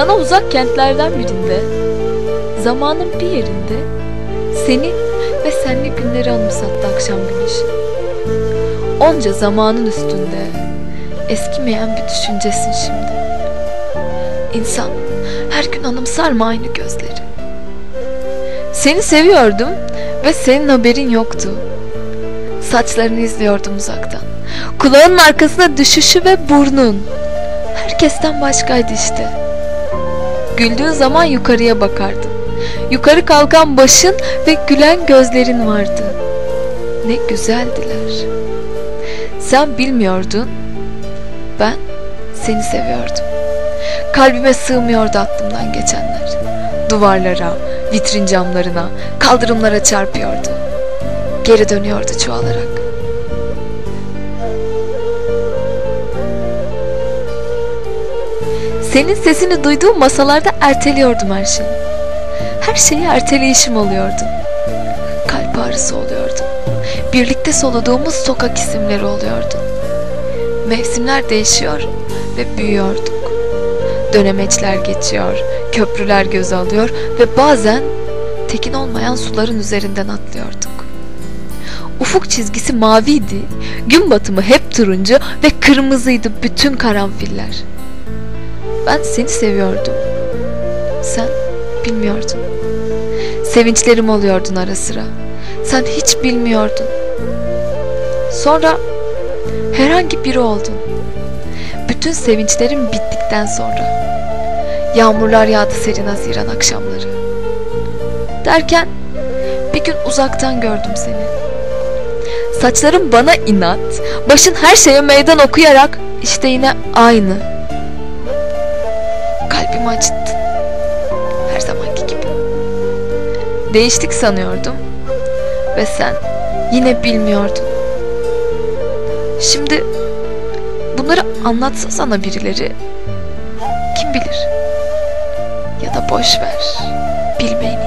Sana uzak kentlerden birinde, zamanın bir yerinde seni ve senli günleri anımsattı akşam güneşi. Onca zamanın üstünde eskimeyen bir düşüncesin şimdi. İnsan her gün anımsar mı aynı gözleri? Seni seviyordum ve senin haberin yoktu. Saçlarını izliyordum uzaktan. Kulağının arkasına düşüşü ve burnun. Herkesten başkaydı işte. Güldüğün zaman yukarıya bakardın. Yukarı kalkan başın ve gülen gözlerin vardı. Ne güzeldiler. Sen bilmiyordun. Ben seni seviyordum. Kalbime sığmıyordu aklımdan geçenler. Duvarlara, vitrin camlarına, kaldırımlara çarpıyordu. Geri dönüyordu çoğalarak. Senin sesini duyduğum masalarda erteliyordum her şeyi. Her şeyi erteleyişim oluyordu. Kalp ağrısı oluyordu. Birlikte soluduğumuz sokak isimleri oluyordu. Mevsimler değişiyor ve büyüyorduk. Dönemeçler geçiyor, köprüler göz alıyor ve bazen tekin olmayan suların üzerinden atlıyorduk. Ufuk çizgisi maviydi, gün batımı hep turuncu ve kırmızıydı bütün karanfiller. Ben seni seviyordum. Sen bilmiyordun. Sevinçlerim oluyordun ara sıra. Sen hiç bilmiyordun. Sonra herhangi biri oldun. Bütün sevinçlerim bittikten sonra. Yağmurlar yağdı serin haziran akşamları. Derken bir gün uzaktan gördüm seni. Saçların bana inat, başın her şeye meydan okuyarak işte yine aynı. Kalbimi acıttın. Her zamanki gibi. Değiştik sanıyordum ve sen yine bilmiyordun. Şimdi bunları anlatsa sana birileri kim bilir? Ya da boş ver. Bilmeyin